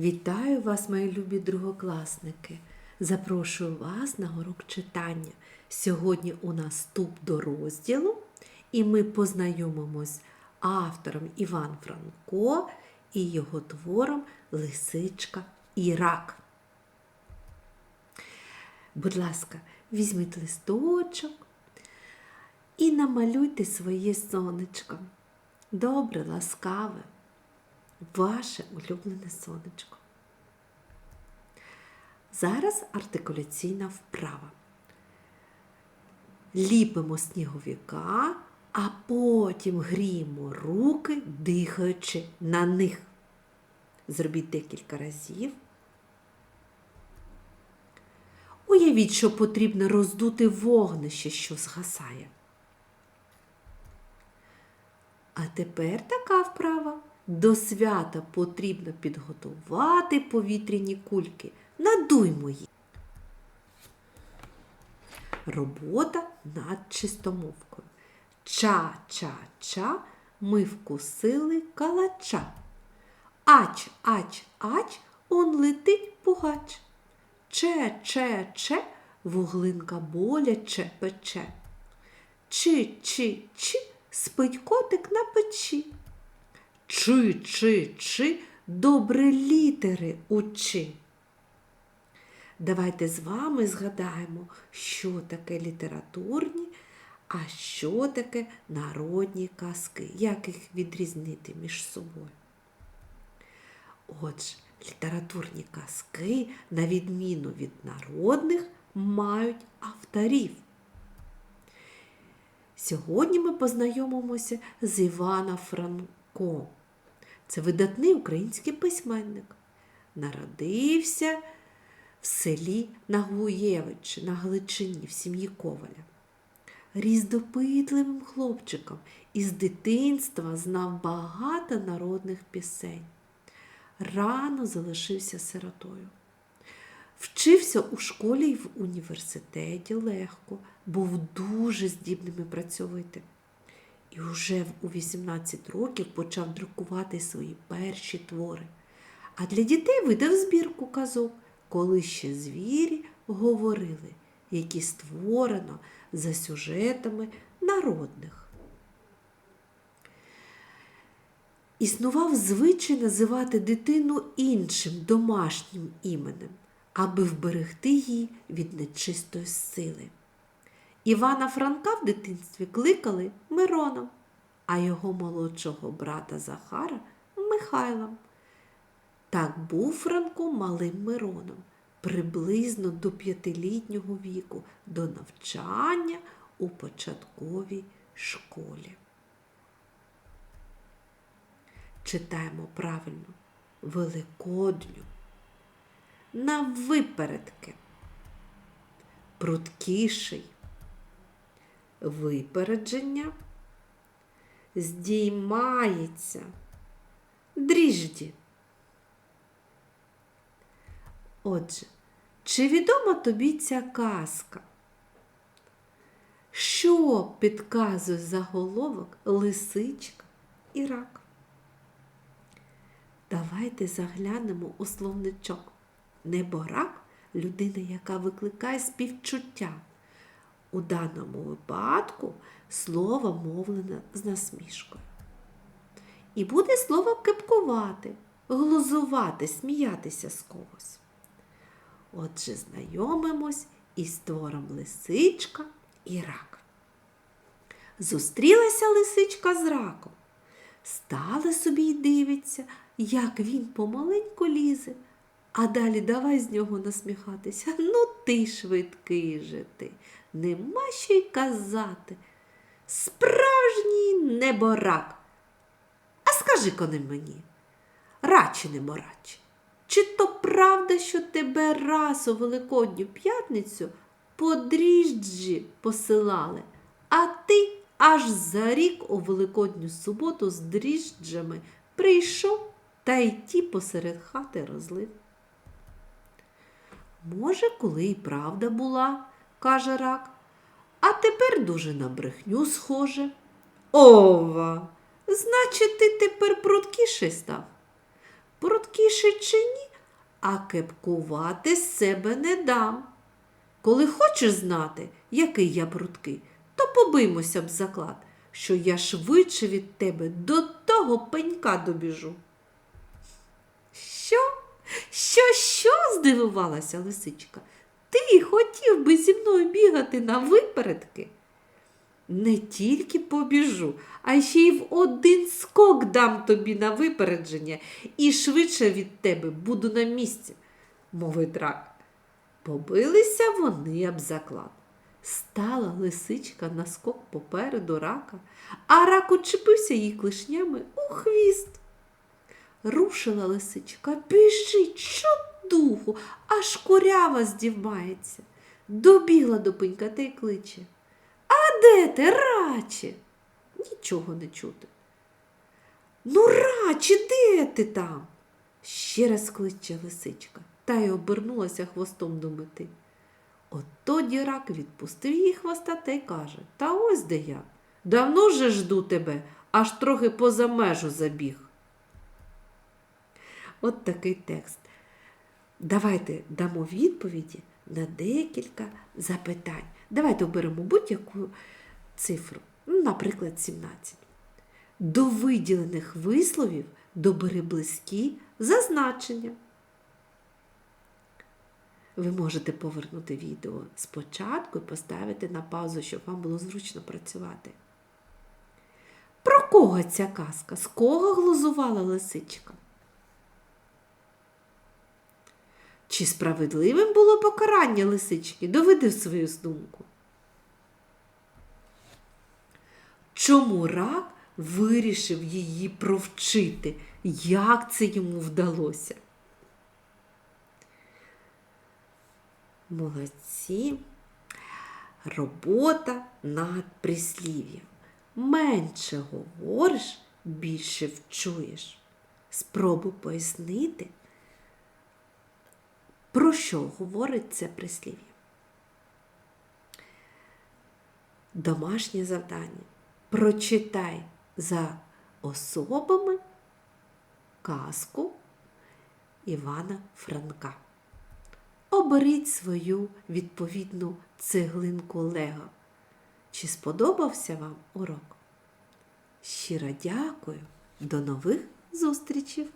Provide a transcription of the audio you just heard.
Вітаю вас, мої любі другокласники. Запрошую вас на урок читання. Сьогодні у нас вступ до розділу, і ми познайомимось автором Іван Франко і його твором Лисичка і рак. Будь ласка, візьміть листочок і намалюйте своє сонечко. Добре, ласкаве, ваше улюблене сонечко. Зараз артикуляційна вправа. Ліпимо сніговика, а потім гріємо руки, дихаючи на них. Зробіть декілька разів. Уявіть, що потрібно роздути вогнище, що згасає. А тепер така вправа. До свята потрібно підготувати повітряні кульки. Надуймо їх. Робота над чистомовкою. Ча-ча-ча ми вкусили калача. Ач, ач, ач, он летить пугач. Че, че, че, вуглинка боляче пече. Чи, чи, чи, спить котик на печі. Чи, чи, чи, добре літери учи. Давайте з вами згадаємо, що таке літературні, а що таке народні казки, як їх відрізнити між собою. Отже, літературні казки, на відміну від народних, мають авторів. Сьогодні ми познайомимося з Іваном Франко. Це видатний український письменник. Народився в селі Нагуєвич на Галичині в сім'ї Коваля. Ріс допитливим хлопчиком і з дитинства знав багато народних пісень. Рано залишився сиротою. Вчився у школі і в університеті легко, був дуже здібним і працьовитим. І вже у 18 років почав друкувати свої перші твори. А для дітей видав збірку казок, коли ще звірі говорили, які створено за сюжетами народних. Існував звичай називати дитину іншим домашнім іменем, аби вберегти її від нечистої сили. Івана Франка в дитинстві кликали Мироном, а його молодшого брата Захара Михайлом. Так був Франко малим Мироном, приблизно до п'ятилітнього віку, до навчання у початковій школі. Читаємо правильно Великодню. На випередки. Пруткіший. Випередження. Здіймається. Дріжді. Отже, чи відома тобі ця казка? Що підказує заголовок лисичка і рак? Давайте заглянемо у словничок. Неборак людина, яка викликає співчуття. У даному випадку слово мовлене з насмішкою. І буде слово кипкувати, глузувати, сміятися з когось. Отже, знайомимось із твором лисичка і рак. Зустрілася лисичка з раком. Стала собі й дивиться, як він помаленьку лізе, а далі давай з нього насміхатися. Ну ти швидкий же ти, нема що й казати. Справжній неборак. А скажи кони мені, рачі неборачі, чи то правда, що тебе раз у Великодню п'ятницю по дріжджі посилали, а ти аж за рік у Великодню суботу з дріжджами прийшов та й ті посеред хати розлив? Може, коли й правда була, каже рак, а тепер дуже на брехню схоже. Ова, значить, ти тепер пруткіший став. Пруткіший чи ні, а кепкувати з себе не дам. Коли хочеш знати, який я прудкий, то побиймося б заклад, що я швидше від тебе до того пенька добіжу. Що? Що, що? здивувалася лисичка. Ти хотів би зі мною бігати на випередки? Не тільки побіжу, а ще й в один скок дам тобі на випередження і швидше від тебе буду на місці, мовить рак. Побилися вони об заклад. Стала лисичка на скок попереду рака, а рак учепився їй клешнями у хвіст. Рушила лисичка, біжить, що духу, аж курява здівається. Добігла до пенька та й кличе. А де ти, раче? Нічого не чути. Ну, раче, де ти там? Ще раз кличе лисичка, та й обернулася хвостом до мети. От тоді рак відпустив її хвоста та й каже Та ось де я. Давно вже жду тебе, аж трохи поза межу забіг. От такий текст. Давайте дамо відповіді на декілька запитань. Давайте оберемо будь-яку цифру, ну, наприклад, 17. До виділених висловів добери близькі зазначення. Ви можете повернути відео спочатку і поставити на паузу, щоб вам було зручно працювати. Про кого ця казка? З кого глузувала лисичка? Чи справедливим було покарання лисички? Доведи свою думку. Чому рак вирішив її провчити? Як це йому вдалося? Молодці. Робота над прислів'ям. Менше говориш, більше вчуєш. Спробуй пояснити, про що говорить це прислів'я. Домашнє завдання. Прочитай за особами казку Івана Франка. Оберіть свою відповідну цеглинку Лего. Чи сподобався вам урок? Щиро дякую. До нових зустрічей!